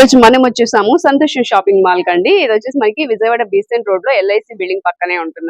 రోజు మనం వచ్చేసాము సంతోషం షాపింగ్ మాల్ కండి. ఇది వచ్చేసి మనకి విజయవాడ బీసెంట్ రోడ్లో ఎల్ఐసి బిల్డింగ్ పక్కనే ఉంటుంది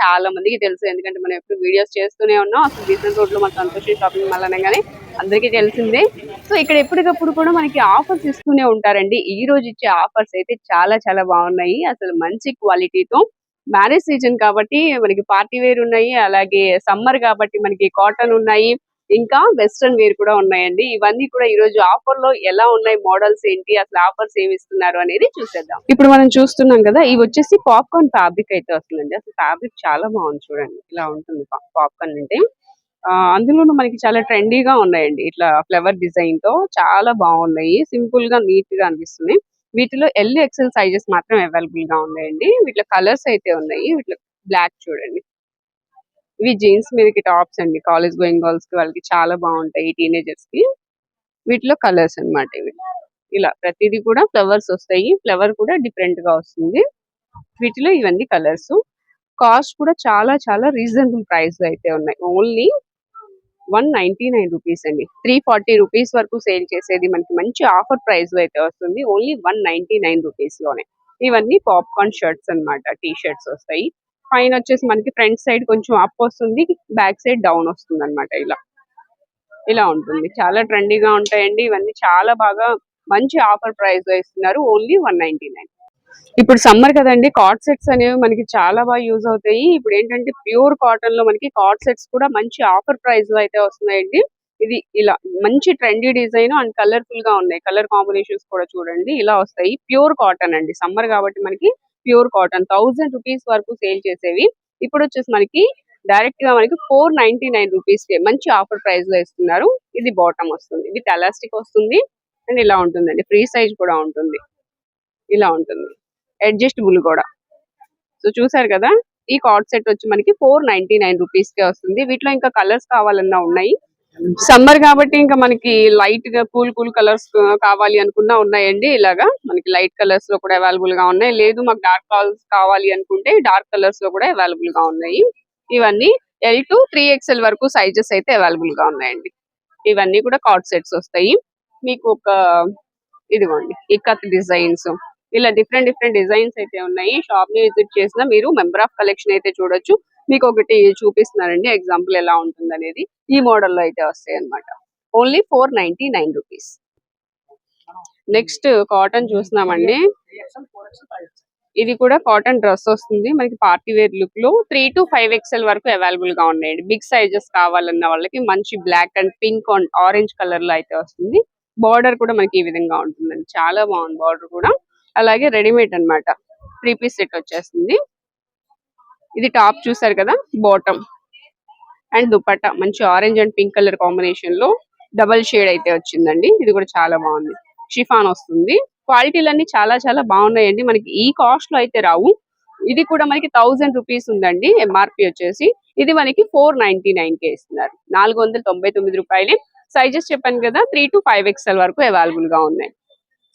చాలా మందికి తెలుసు ఎందుకంటే మనం ఎప్పుడు వీడియోస్ చేస్తూనే ఉన్నాం. అసలు బీసెంట్ రోడ్లో మన సంతోషం షాపింగ్ మాల్ అనగానే అందరికీ తెలిసిందే. సో ఇక్కడ ఎప్పటికప్పుడు కూడా మనకి ఆఫర్స్ ఇస్తూనే ఉంటారండి. ఈ రోజు ఇచ్చే ఆఫర్స్ అయితే చాలా చాలా బాగున్నాయి. అసలు మంచి క్వాలిటీతో మ్యారేజ్ సీజన్ కాబట్టి మనకి పార్టీ వేర్ ఉన్నాయి. అలాగే సమ్మర్ కాబట్టి మనకి కాటన్ ఉన్నాయి. ఇంకా వెస్ట్రన్ వేర్ కూడా ఉన్నాయండి. ఇవన్నీ కూడా ఈ రోజు ఆఫర్లో ఎలా ఉన్నాయి మోడల్స్ ఏంటి అసలు ఆఫర్స్ ఏమి ఇస్తున్నారు అనేది చూసేద్దాం. ఇప్పుడు మనం చూస్తున్నాం కదా ఇవి వచ్చేసి పాప్కార్న్ ఫ్యాబ్రిక్ అయితే వస్తుందండి. అసలు ఫ్యాబ్రిక్ చాలా బాగుంది చూడండి. ఇలా ఉంటుంది పాప్కార్న్ అంటే. అందులోనూ మనకి చాలా ట్రెండీగా ఉన్నాయండి. ఇట్లా ఫ్లవర్ డిజైన్తో చాలా బాగున్నాయి. సింపుల్గా నీట్గా అనిపిస్తున్నాయి. వీటిలో ఎల్ ఎక్సెల్ సైజెస్ మాత్రం అవైలబుల్గా ఉన్నాయండి. వీటిలో కలర్స్ అయితే ఉన్నాయి. వీటిలో బ్లాక్ చూడండి. ఇవి జీన్స్ మీదకి టాప్స్ అండి. కాలేజ్ గోయింగ్ గర్ల్స్కి వాళ్ళకి చాలా బాగుంటాయి టీనేజర్స్కి. వీటిలో కలర్స్ అన్నమాట ఇవి. ఇలా ప్రతిదీ కూడా ఫ్లవర్స్ వస్తాయి. ఫ్లవర్ కూడా డిఫరెంట్గా వస్తుంది. వీటిలో ఇవన్నీ కలర్స్. కాస్ట్ కూడా చాలా చాలా రీజనబుల్ ప్రైస్లో అయితే ఉన్నాయి. Only one ninety nine rupees అండి. త్రీ ఫార్టీ రూపీస్ వరకు సేల్ చేసేది మనకి మంచి ఆఫర్ ప్రైస్లో అయితే వస్తుంది. ఓన్లీ వన్ నైన్టీ నైన్ రూపీస్లోనే. ఇవన్నీ పాప్కార్న్ షర్ట్స్ అన్నమాట. టీ షర్ట్స్ వస్తాయి. పైన వచ్చేసి మనకి ఫ్రంట్ సైడ్ కొంచెం అప్ వస్తుంది బ్యాక్ సైడ్ డౌన్ వస్తుంది అనమాట ఇలా. ఇలా ఉంటుంది. చాలా ట్రెండీగా ఉంటాయండి. ఇవన్నీ చాలా బాగా మంచి ఆఫర్ ప్రైస్లో ఇస్తున్నారు. Only one ninety nine. ఇప్పుడు సమ్మర్ కదండి కాట్ సెట్స్ అనేవి మనకి చాలా బాగా యూజ్ అవుతాయి. ఇప్పుడు ఏంటంటే ప్యూర్ కాటన్లో మనకి కాట్ సెట్స్ కూడా మంచి ఆఫర్ ప్రైస్లో అయితే వస్తున్నాయండి. ఇది ఇలా మంచి ట్రెండీ డిజైన్ అండ్ కలర్ఫుల్గా ఉన్నాయి. కలర్ కాంబినేషన్స్ కూడా చూడండి. ఇలా వస్తాయి. ప్యూర్ కాటన్ అండి. సమ్మర్ కాబట్టి మనకి ప్యూర్ కాటన్. థౌసండ్ రూపీస్ వరకు సేల్ చేసేవి. ఇప్పుడు వచ్చేసి మనకి డైరెక్ట్గా మనకి ఫోర్ నైన్టీ నైన్ రూపీస్కి మంచి ఆఫర్ ప్రైస్లో ఇస్తున్నారు. ఇది బాటమ్ వస్తుంది. ఇది ఎలాస్టిక్ వస్తుంది అండ్ ఇలా ఉంటుందండి. ఫ్రీ సైజ్ కూడా ఉంటుంది. ఇలా ఉంటుంది. అడ్జస్టబుల్ కూడా. సో చూసారు కదా? ఈ కార్డ్ సెట్ వచ్చి మనకి ఫోర్ నైన్టీ నైన్ రూపీస్ కే వస్తుంది. వీటిలో ఇంకా కలర్స్ కావాలన్నా ఉన్నాయి. సమ్మర్ కాబట్టి ఇంకా మనకి లైట్గా కూల్ కూల్ కలర్స్ కావాలి అనుకున్నా ఉన్నాయండి ఇలాగా. మనకి లైట్ కలర్స్లో కూడా అవైలబుల్గా ఉన్నాయి. లేదు మాకు డార్క్ కలర్స్ కావాలి అనుకుంటే డార్క్ కలర్స్లో కూడా అవైలబుల్గా ఉన్నాయి. ఇవన్నీ ఎల్ టు త్రీ ఎక్స్ఎల్ వరకు సైజెస్ అయితే అవైలబుల్గా ఉన్నాయండి. ఇవన్నీ కూడా కార్డ్ సెట్స్ వస్తాయి. మీకు ఒక ఇదిగోండి ఇక్కత్ డిజైన్స్ ఇలా డిఫరెంట్ డిఫరెంట్ డిజైన్స్ అయితే ఉన్నాయి. షాప్ని విజిట్ చేసినా మీరు మెంబర్ ఆఫ్ కలెక్షన్ అయితే చూడొచ్చు. మీకు ఒకటి చూపిస్తున్నానండి ఎగ్జాంపుల్ ఎలా ఉంటుంది అనేది ఈ మోడల్లో అయితే వస్తాయి అనమాట only four ninety nine rupees next cotton చూస్తున్నామండి. ఇది కూడా కాటన్ డ్రెస్ వస్తుంది. మనకి పార్టీ వేర్ లుక్లో త్రీ టు ఫైవ్ ఎక్స్ఎల్ వరకు అవైలబుల్గా ఉన్నాయండి. బిగ్ సైజెస్ కావాలన్న వాళ్ళకి మంచి black and pink and orange కలర్లో అయితే వస్తుంది. బార్డర్ కూడా మనకి ఈ విధంగా ఉంటుందండి. చాలా బాగుంది బార్డర్ కూడా. అలాగే రెడీమేడ్ అన్నమాట. త్రీ పీస్ సెట్ వచ్చేస్తుంది. ఇది టాప్ చూసారు కదా బాటమ్. అండ్ దుపట్టా మంచి ఆరెంజ్ అండ్ పింక్ కలర్ కాంబినేషన్లో డబల్ షేడ్ అయితే వచ్చిందండి. ఇది కూడా చాలా బాగుంది. షిఫాన్ వస్తుంది. క్వాలిటీలన్నీ చాలా చాలా బాగున్నాయండి. మనకి ఈ కాస్ట్లో అయితే రావు. ఇది కూడా మనకి థౌసండ్ రూపీస్ ఉందండి ఎంఆర్పి వచ్చేసి. ఇది మనకి ఫోర్ నైన్టీ నైన్ కే ఇస్తున్నారు. నాలుగు వందల తొంభై తొమ్మిది రూపాయలే. సైజెస్ చెప్పాను కదా త్రీ టు ఫైవ్ ఎక్స్ఎల్ వరకు అవైలబుల్గా ఉన్నాయి.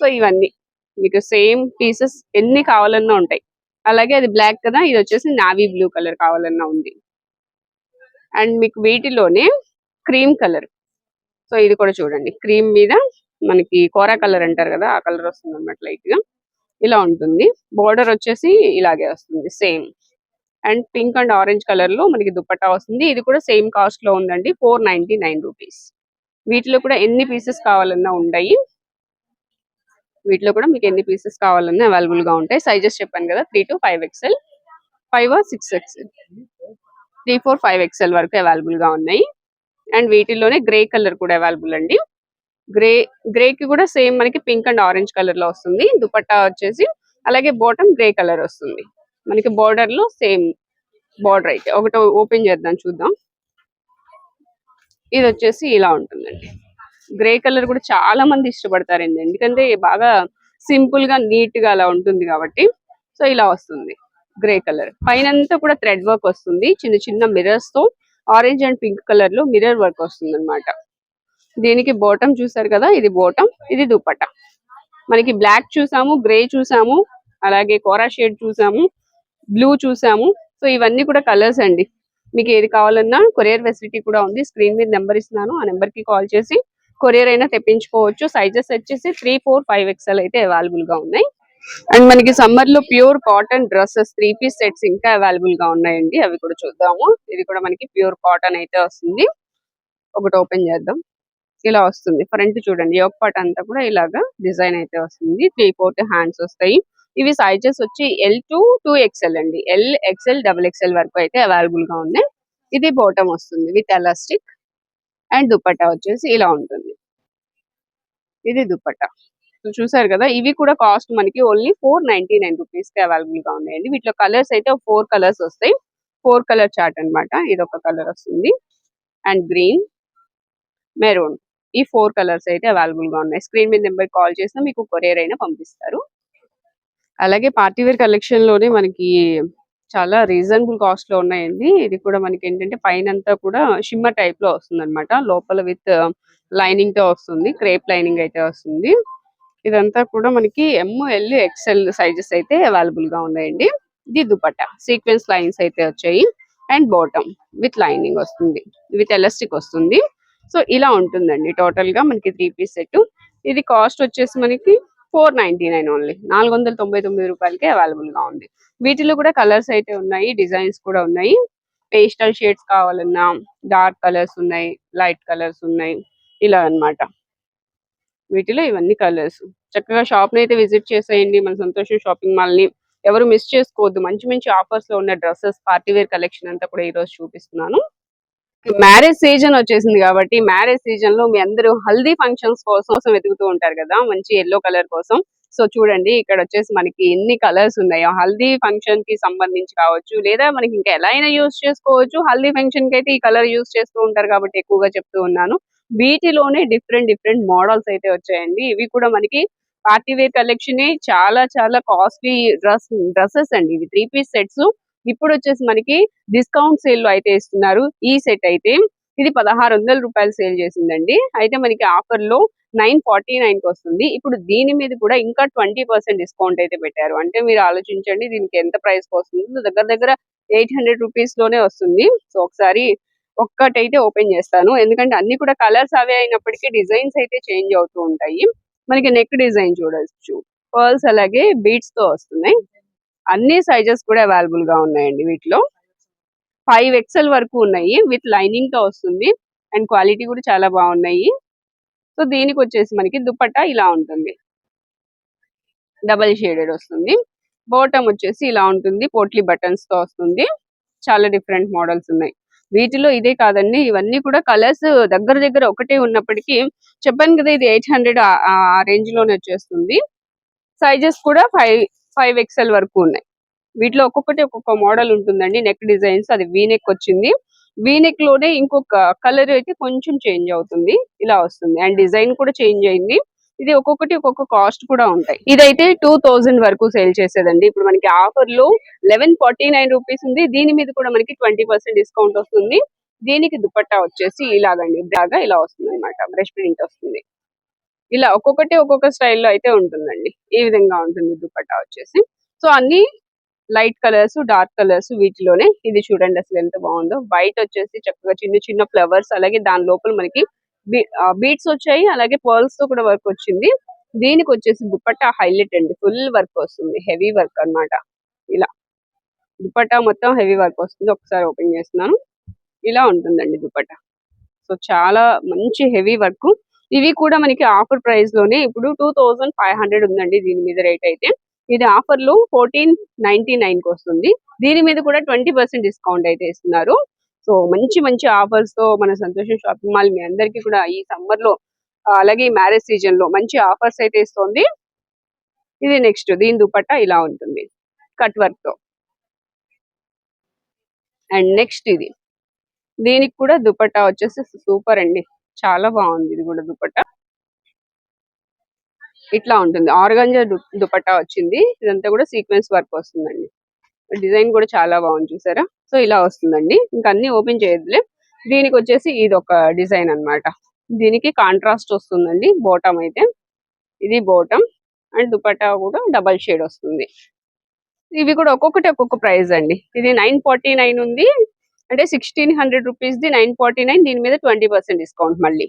సో ఇవన్నీ. మీకు సేమ్ పీసెస్ ఎన్ని కావాలన్నా ఉంటాయి. అలాగే అది బ్లాక్ కదా ఇది వచ్చేసి నావీ బ్లూ కలర్ కావాలన్నా ఉంది. అండ్ మీకు వీటిలోనే క్రీమ్ కలర్ సో ఇది కూడా చూడండి. క్రీమ్ మీద మనకి కోరా కలర్ అంటారు కదా ఆ కలర్ వస్తుంది అన్నమాట లైట్గా. ఇలా ఉంటుంది. బోర్డర్ వచ్చేసి ఇలాగే వస్తుంది same and pink and orange కలర్లో మనకి దుప్పట్టా వస్తుంది. ఇది కూడా సేమ్ కాస్ట్లో ఉందండి ఫోర్ నైన్టీ నైన్ రూపీస్ వీటిలో కూడా ఎన్ని పీసెస్ కావాలన్నా ఉన్నాయి వీటిలో కూడా మీకు ఎన్ని పీసెస్ కావాలన్నా అవైలబుల్గా ఉంటాయి. సైజెస్ చెప్పాను కదా three to five XL five six XL three four five XL వరకు అవైలబుల్గా ఉన్నాయి. అండ్ వీటిల్లోనే గ్రే కలర్ కూడా అవైలబుల్ అండి. గ్రే గ్రే కి కూడా సేమ్ మనకి పింక్ అండ్ ఆరెంజ్ కలర్లో వస్తుంది. దుపట్టా వచ్చేసి అలాగే బాటమ్ గ్రే కలర్ వస్తుంది. మనకి బోర్డర్లో సేమ్ బార్డర్ అయితే. ఒకటి ఓపెన్ చేద్దాం చూద్దాం. ఇది వచ్చేసి ఇలా ఉంటుందండి. గ్రే కలర్ కూడా చాలా మంది ఇష్టపడతారండి. ఎందుకంటే బాగా సింపుల్గా నీట్గా అలా ఉంటుంది కాబట్టి. సో ఇలా వస్తుంది గ్రే కలర్. పైన అంతా కూడా థ్రెడ్ వర్క్ వస్తుంది. చిన్న చిన్న మిర్రర్స్తో ఆరెంజ్ అండ్ పింక్ కలర్లో మిర్రర్ వర్క్ వస్తుంది అనమాట దీనికి బాటమ్ చూసారు కదా? ఇది బాటమ్ ఇది దుప్పట మనకి బ్లాక్ చూసాము గ్రే చూసాము అలాగే కోరా షేడ్ చూసాము బ్లూ చూసాము. సో ఇవన్నీ కూడా కలర్స్ అండి. మీకు ఏది కావాలన్నా కొరియర్ ఫెసిలిటీ కూడా ఉంది. స్క్రీన్ మీద నెంబర్ ఇస్తున్నాను. ఆ నెంబర్కి కాల్ చేసి కొరియర్ అయినా తెప్పించుకోవచ్చు. సైజెస్ వచ్చేసి త్రీ ఫోర్ ఫైవ్ ఎక్స్ఎల్ అయితే అవైలబుల్గా ఉన్నాయి. అండ్ మనకి సమ్మర్లో pure cotton dresses three piece sets ఇంకా అవైలబుల్గా ఉన్నాయండి. అవి కూడా చూద్దాము. ఇది కూడా మనకి ప్యూర్ కాటన్ అయితే వస్తుంది. ఒకటి ఓపెన్ చేద్దాం. ఇలా వస్తుంది. ఫ్రంట్ చూడండి. యోక్ పార్ట్ అంతా కూడా ఇలాగా డిజైన్ అయితే వస్తుంది. త్రీ ఫోర్త్ హ్యాండ్స్ వస్తాయి. ఇవి సైజెస్ వచ్చి ఎల్ టు టూ ఎక్స్ఎల్ అండి. ఎల్ ఎక్స్ఎల్ డబుల్ ఎక్స్ఎల్ వరకు అయితే అవైలబుల్గా ఉన్నాయి. ఇది బాటమ్ వస్తుంది. విత్ ఎలాస్టిక్ అండ్ దుపట్టా వచ్చేసి ఇలా ఉంటుంది. ఇది దుపట్టా. సో చూసారు కదా ఇవి కూడా కాస్ట్ మనకి ఓన్లీ ఫోర్ నైన్టీ నైన్ రూపీస్కి అవైలబుల్గా ఉన్నాయండి. వీటిలో కలర్స్ అయితే ఫోర్ కలర్స్ వస్తాయి. ఫోర్ కలర్ చార్ట్ అన్నమాట. ఇది ఒక కలర్ వస్తుంది. And green maroon. ఈ ఫోర్ కలర్స్ అయితే అవైలబుల్గా ఉన్నాయి. స్క్రీన్ మీద నెంబర్ కాల్ చేసినా మీకు కొరియర్ అయినా పంపిస్తారు. అలాగే పార్టీ వేర్ కలెక్షన్లోనే మనకి చాలా రీజనబుల్ కాస్ట్లో ఉన్నాయండి. ఇది కూడా మనకి ఏంటంటే పైన అంతా కూడా షిమ్మర్ టైప్లో వస్తుంది అనమాట లోపల విత్ లైనింగ్తో వస్తుంది. క్రేప్ లైనింగ్ అయితే వస్తుంది. ఇదంతా కూడా మనకి ఎమ్ ఎల్ ఎక్స్ఎల్ సైజెస్ అయితే అవైలబుల్గా ఉన్నాయండి. ఇది దుపట్టా. సీక్వెన్స్ లైన్స్ అయితే వచ్చాయి. అండ్ బాటమ్ విత్ లైనింగ్ వస్తుంది. విత్ ఎలాస్టిక్ వస్తుంది. సో ఇలా ఉంటుందండి. టోటల్గా మనకి త్రీ పీస్ సెట్ ఇది కాస్ట్ వచ్చేసి మనకి ఫోర్ నైన్టీ నైన్ ఓన్లీ. నాలుగు వందల తొంభై తొమ్మిది రూపాయలకి అవైలబుల్గా ఉంది. వీటిలో కూడా కలర్స్ అయితే ఉన్నాయి. డిజైన్స్ కూడా ఉన్నాయి. పేస్టల్ షేడ్స్ కావాలన్నా డార్క్ కలర్స్ ఉన్నాయి. లైట్ కలర్స్ ఉన్నాయి. ఇలా అన్నమాట. వీటిలో ఇవన్నీ కలర్స్. చక్కగా షాప్ని అయితే విజిట్ చేసేయండి. మన సంతోషం షాపింగ్ మాల్ని ఎవరు మిస్ చేసుకోవద్దు. మంచి మంచి ఆఫర్స్లో ఉన్న డ్రెస్సెస్ పార్టీ వేర్ కలెక్షన్ అంతా కూడా ఈ రోజు చూపిస్తున్నాను. మ్యారేజ్ సీజన్ వచ్చేసింది కాబట్టి మ్యారేజ్ సీజన్లో మీ అందరూ హల్దీ ఫంక్షన్స్ కోసం వెతుకుతూ ఉంటారు కదా. మంచి ఎల్లో కలర్ కోసం. సో చూడండి ఇక్కడ వచ్చేసి మనకి ఎన్ని కలర్స్ ఉన్నాయో. హల్దీ ఫంక్షన్కి సంబంధించి కావచ్చు లేదా మనకి ఇంకా ఎలా అయినా యూస్ చేసుకోవచ్చు. హల్దీ ఫంక్షన్కి అయితే ఈ కలర్ యూస్ చేస్తూ ఉంటారు కాబట్టి ఎక్కువగా చెప్తూ ఉన్నాను. వీటిలోనే డిఫరెంట్ డిఫరెంట్ మోడల్స్ అయితే వచ్చాయండి. ఇవి కూడా మనకి పార్టీ వేర్ కలెక్షన్ చాలా చాలా కాస్ట్లీ డ్రెస్ డ్రెస్సెస్ అండి ఇవి. త్రీ పీస్ సెట్స్ ఇప్పుడు వచ్చేసి మనకి డిస్కౌంట్ సేల్లో అయితే ఇస్తున్నారు. ఈ సెట్ అయితే ఇది పదహారు వందల రూపాయలు సేల్ చేసిందండి. అయితే మనకి ఆఫర్లో నైన్ ఫార్టీ నైన్కి వస్తుంది. ఇప్పుడు దీని మీద కూడా ఇంకా ట్వంటీ పర్సెంట్ డిస్కౌంట్ అయితే పెట్టారు. అంటే మీరు ఆలోచించండి దీనికి ఎంత ప్రైస్ వస్తుంది. దగ్గర దగ్గర ఎయిట్ హండ్రెడ్ రూపీస్లోనే వస్తుంది. సో ఒకసారి ఒక్కటైతే ఓపెన్ చేస్తాను. ఎందుకంటే అన్ని కూడా కలర్స్ అవే అయినప్పటికీ డిజైన్స్ అయితే చేంజ్ అవుతూ ఉంటాయి. మనకి నెక్ డిజైన్ చూడొచ్చు. పర్ల్స్ అలాగే బీట్స్తో వస్తున్నాయి. అన్ని సైజెస్ కూడా అవైలబుల్గా ఉన్నాయండి వీటిలో. ఫైవ్ ఎక్సెల్ వరకు ఉన్నాయి విత్ లైనింగ్తో వస్తుంది. అండ్ క్వాలిటీ కూడా చాలా బాగున్నాయి. సో దీనికి వచ్చేసి మనకి దుపట్టా ఇలా ఉంటుంది. డబల్ షేడెడ్ వస్తుంది. బాటమ్ వచ్చేసి ఇలా ఉంటుంది. పోట్లీ బటన్స్తో వస్తుంది. చాలా డిఫరెంట్ మోడల్స్ ఉన్నాయి. వీటిలో ఇదే కాదండి. ఇవన్నీ కూడా కలర్స్ దగ్గర దగ్గర ఒకటే ఉన్నప్పటికీ చెప్పాను కదా ఇది ఎయిట్ హండ్రెడ్ ఆ రేంజ్లోనే వచ్చేస్తుంది. సైజెస్ కూడా ఫైవ్ ఫైవ్ ఎక్స్ఎల్ వరకు ఉన్నాయి. వీటిలో ఒక్కొక్కటి ఒక్కొక్క మోడల్ ఉంటుందండి. నెక్ డిజైన్స్ అది వీనెక్ వచ్చింది. వీనెక్లోనే ఇంకొక కలర్ అయితే కొంచెం చేంజ్ అవుతుంది. ఇలా వస్తుంది. అండ్ డిజైన్ కూడా చేంజ్ అయింది. ఇది ఒక్కొక్కటి ఒక్కొక్క కాస్ట్ కూడా ఉంటాయి. ఇదైతే టూ థౌజండ్ వరకు సేల్ చేసేదండి. ఇప్పుడు మనకి ఆఫర్లో లెవెన్ ఫార్టీ నైన్ రూపీస్ ఉంది. దీని మీద కూడా మనకి ట్వంటీ పర్సెంట్ డిస్కౌంట్ వస్తుంది. దీనికి దుపట్టా వచ్చేసి ఇలాగండి. ఇలాగా ఇలా వస్తుంది అనమాట బ్రష్ ప్రింట్ వస్తుంది. ఇలా ఒక్కొక్కటి ఒక్కొక్క స్టైల్లో అయితే ఉంటుందండి. ఈ విధంగా ఉంటుంది దుపట్టా వచ్చేసి. సో అన్ని లైట్ కలర్స్ డార్క్ కలర్స్ వీటిలోనే ఇది చూడండి అసలు ఎంత బాగుందో. వైట్ వచ్చేసి చక్కగా చిన్న చిన్న ఫ్లవర్స్ అలాగే దాని లోపల మనకి బీట్స్ వచ్చాయి అలాగే పర్ల్స్తో కూడా వర్క్ వచ్చింది. దీనికి వచ్చేసి దుపట్టా హైలైట్ అండి. ఫుల్ వర్క్ వస్తుంది. హెవీ వర్క్ అన్నమాట. ఇలా. దుపట్టా మొత్తం హెవీ వర్క్ వస్తుంది. ఒకసారి ఓపెన్ చేస్తున్నాను. ఇలా ఉంటుందండి దుపట్టా. సో చాలా మంచి హెవీ వర్క్. ఇవి కూడా మనకి ఆఫర్ ప్రైస్లోనే ఇప్పుడు టూ థౌజండ్ ఫైవ్ హండ్రెడ్ ఉందండి దీని మీద రేట్ అయితే. ఇది ఆఫర్లో ఫోర్టీన్ నైన్టీ నైన్కి వస్తుంది. దీని మీద కూడా ట్వంటీ పర్సెంట్ డిస్కౌంట్ అయితే ఇస్తున్నారు. సో మంచి మంచి ఆఫర్స్తో మన సంతోషం షాపింగ్ మాల్ మీ అందరికీ కూడా ఈ సమ్మర్లో అలాగే ఈ మ్యారేజ్ సీజన్లో మంచి ఆఫర్స్ అయితే ఇస్తుంది. ఇది నెక్స్ట్ దీని దుపట్టా ఇలా ఉంటుంది. కట్ వర్క్తో. అండ్ నెక్స్ట్ ఇది. దీనికి కూడా దుపట్టా వచ్చేసి సూపర్ అండి. చాలా బాగుంది ఇది కూడా దుపట్టా. ఇట్లా ఉంటుంది. ఆర్గంజా దుపట్టా వచ్చింది. ఇదంతా కూడా సీక్వెన్స్ వర్క్ వస్తుందండి. డిజైన్ కూడా చాలా బాగుంది చూసారా? సో ఇలా వస్తుందండి. ఇంకా అన్ని ఓపెన్ చేయొద్దులే. దీనికి వచ్చేసి ఇది ఒక డిజైన్ అన్నమాట. దీనికి కాంట్రాస్ట్ వస్తుందండి. బోటం అయితే. ఇది బోటం అండ్ దుపట్టా కూడా డబల్ షేడ్ వస్తుంది. ఇవి కూడా ఒక్కొక్కటి ఒక్కొక్క ప్రైస్ అండి. ఇది నైన్ ఫార్టీ నైన్ ఉంది. అంటే sixteen hundred rupees the nine forty nine. దీని మీద ట్వంటీ పర్సెంట్ డిస్కౌంట్ మళ్ళీ.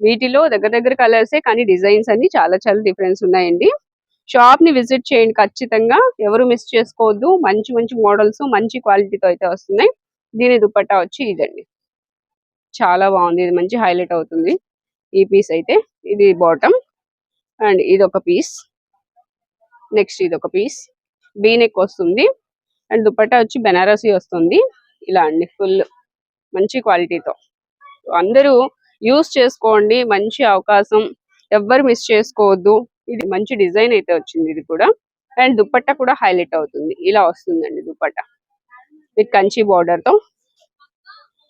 వీటిలో దగ్గర దగ్గర కలర్సే కానీ డిజైన్స్ అన్ని చాలా చాలా డిఫరెన్స్ ఉన్నాయండి. షాప్ని విజిట్ చేయండి ఖచ్చితంగా. ఎవరు మిస్ చేసుకోవద్దు. మంచి మంచి మోడల్స్ మంచి క్వాలిటీతో అయితే వస్తున్నాయి. దీని దుపట్టా వచ్చి ఇదండి. చాలా బాగుంది. ఇది మంచి హైలైట్ అవుతుంది. ఈ పీస్ అయితే ఇది బాటమ్ అండ్ ఇది ఒక పీస్ నెక్స్ట్ ఇది ఒక పీస్ నెక్ వస్తుంది. అండ్ దుపట్టా వచ్చి బెనారసి వస్తుంది. ఇలా అండి. ఫుల్ మంచి క్వాలిటీతో అందరూ యూస్ చేసుకోండి. మంచి అవకాశం. ఎవ్వరు మిస్ చేసుకోవద్దు. ఇది మంచి డిజైన్ అయితే వచ్చింది ఇది కూడా. అండ్ దుప్పట్ట కూడా హైలైట్ అవుతుంది. ఇలా వస్తుందండి దుప్పట్ట. విత్ కంచి బార్డర్తో.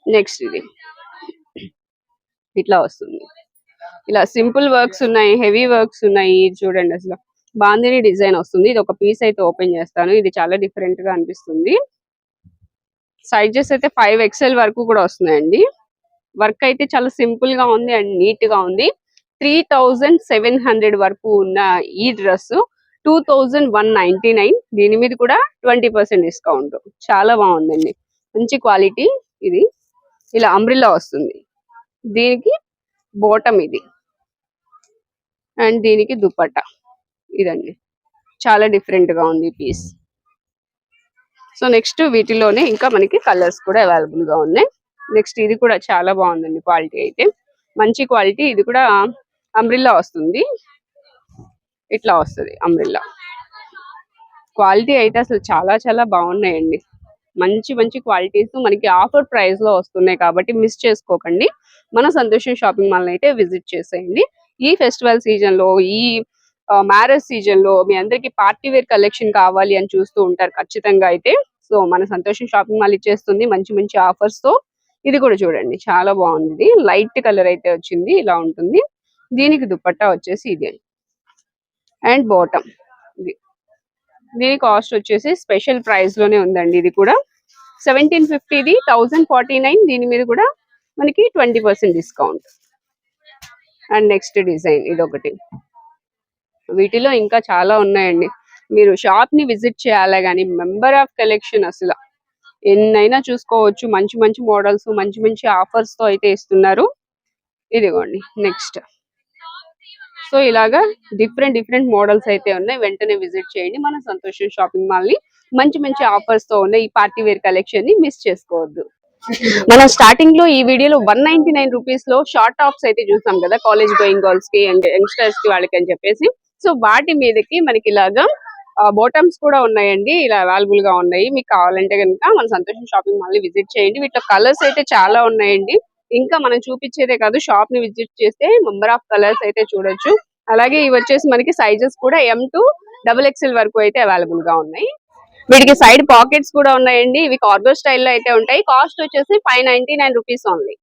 నెక్స్ట్ ఇది. ఇట్లా వస్తుంది. ఇలా సింపుల్ వర్క్స్ ఉన్నాయి హెవీ వర్క్స్ ఉన్నాయి. ఇది చూడండి అసలు. బాందిని డిజైన్ వస్తుంది. ఇది ఒక పీస్ అయితే ఓపెన్ చేస్తాను. ఇది చాలా డిఫరెంట్గా అనిపిస్తుంది. సైజెస్ అయితే ఫైవ్ ఎక్స్ఎల్ వరకు కూడా వస్తున్నాయండి. వర్క్ అయితే చాలా సింపుల్గా ఉంది అండ్ నీట్గా ఉంది. త్రీ థౌజండ్ సెవెన్ హండ్రెడ్ వరకు ఉన్న ఈ dress two thousand one ninety nine. దీని మీద కూడా ట్వంటీ పర్సెంట్ డిస్కౌంట్. చాలా బాగుందండి. మంచి క్వాలిటీ ఇది. ఇలా అంబ్రిల్లా వస్తుంది. దీనికి బోటం ఇది. అండ్ దీనికి దుపట్టా ఇదండి. చాలా డిఫరెంట్గా ఉంది పీస్. సో నెక్స్ట్ వీటిలోనే ఇంకా మనకి కలర్స్ కూడా అవైలబుల్గా ఉన్నాయి. నెక్స్ట్ ఇది కూడా చాలా బాగుందండి క్వాలిటీ అయితే. మంచి క్వాలిటీ. ఇది కూడా అంబ్రిల్లా వస్తుంది. ఇట్లా వస్తుంది అంబ్రిల్లా క్వాలిటీ అయితే అసలు చాలా చాలా బాగున్నాయండి. మంచి మంచి క్వాలిటీస్ మనకి ఆఫర్ ప్రైస్లో వస్తున్నాయి కాబట్టి మిస్ చేసుకోకండి. మన సంతోషం షాపింగ్ మాల్ అయితే విజిట్ చేసేయండి. ఈ ఫెస్టివల్ సీజన్లో ఈ మ్యారేజ్ సీజన్లో మీ అందరికి పార్టీ వేర్ కలెక్షన్ కావాలి అని చూస్తూ ఉంటారు ఖచ్చితంగా అయితే. సో మన సంతోషం షాపింగ్ మాల్ ఇచ్చేస్తుంది మంచి మంచి ఆఫర్స్తో. ఇది కూడా చూడండి చాలా బాగుంది. లైట్ కలర్ అయితే వచ్చింది ఇలా ఉంటుంది. దీనికి దుపట్టా వచ్చేసి ఇది అండ్. బాటమ్. ఇది. దీని కాస్ట్ వచ్చేసి స్పెషల్ ప్రైస్లోనే ఉందండి ఇది కూడా. సెవెంటీన్ ఫిఫ్టీది థౌజండ్ ఫార్టీ నైన్ దీని మీద కూడా మనకి twenty percent discount. And next design ఇది ఒకటి వీటిలో ఇంకా చాలా ఉన్నాయండి. మీరు షాప్ని విజిట్ చేయాలి కానీ మెంబర్ ఆఫ్ కలెక్షన్ అసలు. ఎన్నైనా చూసుకోవచ్చు. మంచి మంచి మోడల్స్ మంచి మంచి ఆఫర్స్తో అయితే ఇస్తున్నారు. ఇదిగోండి నెక్స్ట్. సో ఇలాగా డిఫరెంట్ డిఫరెంట్ మోడల్స్ అయితే ఉన్నాయి. వెంటనే విజిట్ చేయండి. మన సంతోషం షాపింగ్ మాల్ని మంచి మంచి ఆఫర్స్తో ఉన్న ఈ పార్టీ వేర్ కలెక్షన్ని మిస్ చేసుకోవద్దు. మనం స్టార్టింగ్లో ఈ వీడియోలో వన్ నైన్టీ నైన్ రూపీస్లో షార్ట్ టాప్స్ అయితే చూసాం కదా కాలేజ్ గోయింగ్ గర్ల్స్కి అండ్ యంగ్స్టర్స్కి వాళ్ళకి అని చెప్పేసి. సో వాటి మీదకి మనకి ఇలాగా బోటమ్స్ కూడా ఉన్నాయండి. ఇలా అవైలబుల్గా ఉన్నాయి. మీకు కావాలంటే కనుక మన సంతోషం షాపింగ్ మాల్ని విజిట్ చేయండి. వీటిలో కలర్స్ అయితే చాలా ఉన్నాయండి. ఇంకా మనం చూపించేదే కాదు షాప్ని విజిట్ చేస్తే మెంబర్ ఆఫ్ కలర్స్ అయితే చూడొచ్చు. అలాగే ఇవి వచ్చేసి మనకి సైజెస్ కూడా ఎం టు డబుల్ ఎక్స్ఎల్ వరకు అయితే అవైలబుల్గా ఉన్నాయి. వీటికి సైడ్ పాకెట్స్ కూడా ఉన్నాయండి. ఇవి కార్గో స్టైల్లో అయితే ఉంటాయి. కాస్ట్ వచ్చేసి five ninety nine rupees only